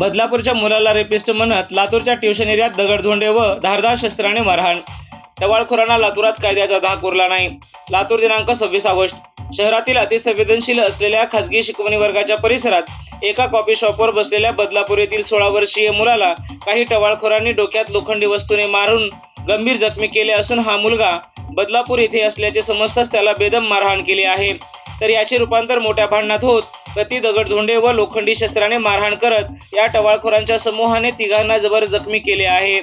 बदलापूरच्या मुलाला रेपिस्ट म्हणत लातूरच्या ट्युशन एरियात दगडधोंडे व धारदार शस्त्राने मारहाण. टवाळखोरांना लातूरात कायद्याचा धाक उरला नाही. लातूर दिनांक सव्वीस ऑगस्ट. शहरातील अतिसंवेदनशील असलेल्या खासगी शिकवणी वर्गाच्या परिसरात एका कॉफी शॉपवर बसलेल्या बदलापूर येथील सोळा वर्षीय मुलाला काही टवाळखोरांनी डोक्यात लोखंडी वस्तूने मारून गंभीर जखमी केले असून हा मुलगा बदलापूर येथे असल्याचे समजताच त्याला बेदम मारहाण केली आहे. तर याचे रूपांतर मोठ्या भांडणात होत प्रति दगडधोंडे व लोखंडी शस्त्राने मारहाण करत या टवाळखोरांच्या समूहाने तिघांना जबर जखमी केले आहे.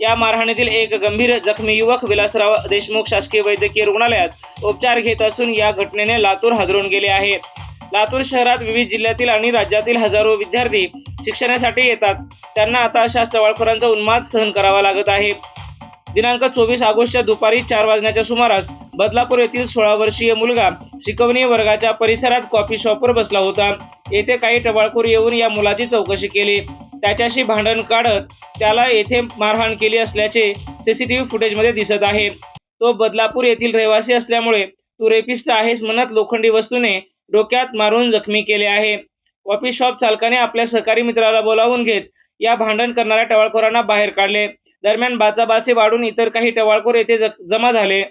या मारहाणीतील एक गंभीर जखमी युवक विलासराव देशमुख शासकीय वैद्यकीय रुग्णालयात उपचार घेत असून या घटनेने लातूर हादरून गेले आहे. लातूर शहरात विविध जिल्ह्यातील आणि राज्यातील हजारो विद्यार्थी शिक्षणासाठी येतात. त्यांना आता अशा टवाळखोरांचा उन्माद सहन करावा लागत आहे. दिनांक चोवीस ऑगस्टच्या दुपारी चार वाजण्याच्या सुमारास बदलापूर येथील सोळा वर्षीय मुलगा शिकवणी वर्गाच्या परिसरात कॉफी शॉपवर बसला होता. येथे काही टवाळखोर येऊन या मुलाची चौकशी केली. त्याच्याशी भांडण काढत त्याला येथे मारहाण केली असल्याचे सीसीटीव्ही फुटेजमध्ये दिसत आहे. तो बदलापूर येथील रहिवासी असल्यामुळे तू रेपिस्ट आहेस म्हणत लोखंडी वस्तूने डोक्यात मारून जखमी केले आहे. कॉफी शॉप चालकाने आपल्या सहकारी मित्राला बोलावून घेत या भांडण करणाऱ्या टवाळखोरांना बाहेर काढले. दरम्यान बाचाबाचे वाढून इतर काही टवाळखोर येथे जमा झाले.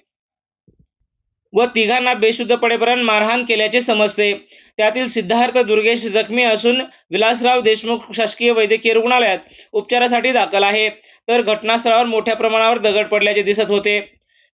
व तिघांना बेशुद्ध पडेपर्यंत मारहाण केल्याचे समजते. त्यातील सिद्धार्थ दुर्गेश जखमी असून विलासराव देशमुख शासकीय वैद्यकीय रुग्णालयात उपचारासाठी दाखल आहे. तर घटनास्थळावर मोठ्या प्रमाणावर दगड पडल्याचे दिसत होते.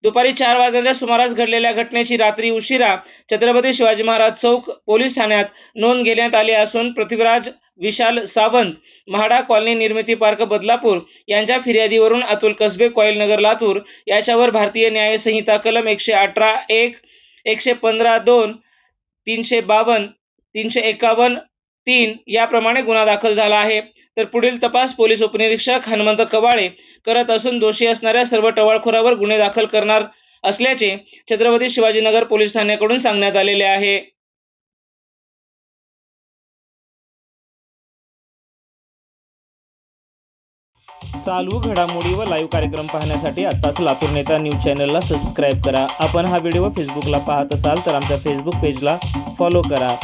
दुपारी चार वाजण्याच्या सुमारास घडलेल्या घटनेची रात्री उशिरा छत्रपती शिवाजी महाराज चौक पोलीस ठाण्यात नोंद घेण्यात आली असून पृथ्वीराज विशाल सावंत म्हाडा कॉलनी निर्मिती पार्क बदलापूर यांच्या फिर्यादीवरून अतुल कसबे कॉईल नगर लातूर याच्यावर भारतीय न्याय संहिता कलम एकशे अठरा एक एकशे पंधरा दोन तीनशे बावन्न तीनशे एकावन्न तीन याप्रमाणे गुन्हा दाखल झाला आहे. तर पुढील तपास पोलीस उपनिरीक्षक हनुमंत कवाळे करत असून दोषी असणाऱ्या सर्व टवाळखोरावर गुन्हे दाखल करणार असल्याचे छत्रपती शिवाजीनगर पोलीस ठाण्याकडून सांगण्यात आलेले आहे. चालू घडामोडी व लाईव्ह कार्यक्रम पाहण्यासाठी आत्ताच लातूर नेता न्यूज चॅनलला सबस्क्राईब करा. आपण हा व्हिडिओ फेसबुकला पाहत असाल तर आमच्या फेसबुक पेजला फॉलो करा.